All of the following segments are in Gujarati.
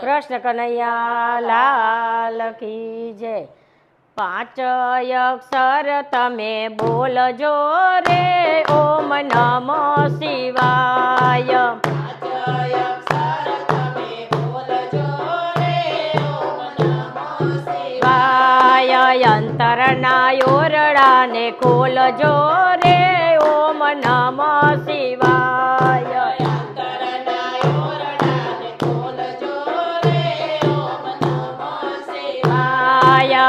કૃષ્ણ કનૈયા લાલ કી જય. પાંચ અક્ષર તમે બોલજો રે, ઓમ નમ શિવાય. અંતરના ઓરડાને ખોલજો રે, ઓમ નમ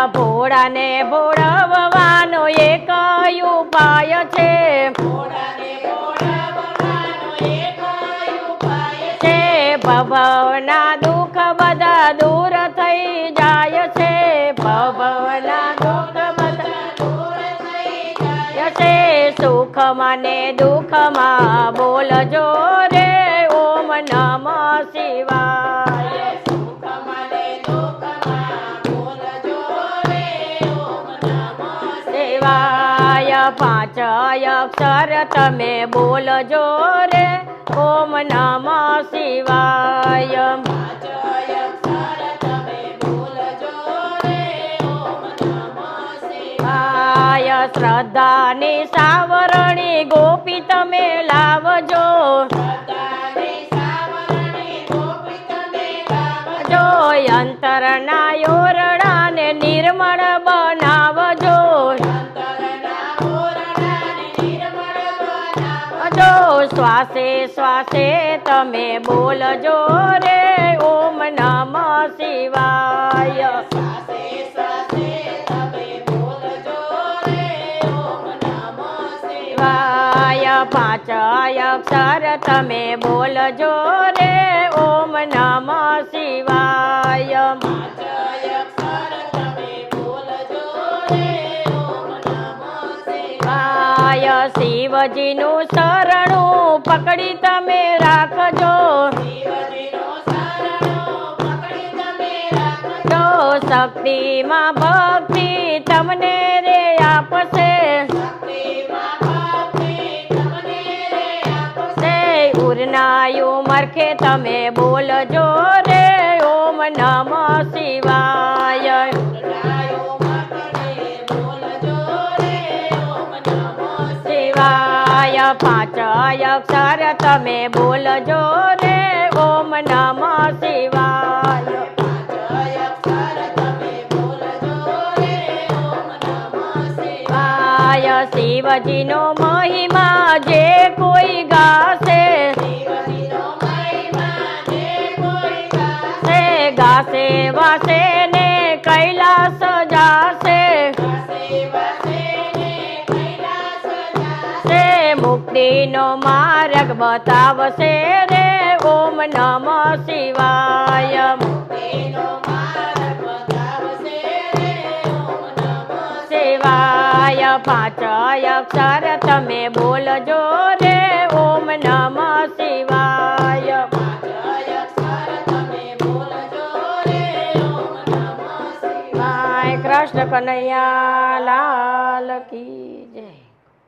ભોળાને ભોળવવાનો એક ઉપાય છે. છે. ભવના દુઃખ બધા દૂર થઈ જાય છે. ભવના દુઃખ બધા છે. સુખ મને દુઃખમાં બોલજો. શિવાય પાંચ અક્ષર તમે બોલજો રે. ઓમ નમ શિવાય. શ્રદ્ધાની સાવરણી ગોપી તમે લાવજો. જો શ્વાસે શ્વાસે તમે બોલજો રે ઓમ નમ શિવાય. શિવાય. પાંચ અક્ષર તમે બોલજો રે ઓમ નમ શિવાય. શિવજીનું શરણું પકડી તમે રાખજો. જો શક્તિમાં ભક્તિ તમને રે આપશે. ઉરનાયું મરખે તમે બોલજો રે. ઓમ નમ શિવાય. શિવાય પાંચ અક્ષર તમે બોલજો રે. ઓમ નમ શિવાય. શિવજીનો મહિમા જે કોઈ ગાશે. ગાશે વાસે મુક્તિનો માર્ગ બતાવશે રે ઓમ નમ શિવાય. શિવાય. પાંચ અક્ષર તમે બોલજો રે ઓમ નમ શિવાય. શિવાય. કૃષ્ણ કનૈયા લાલ કી.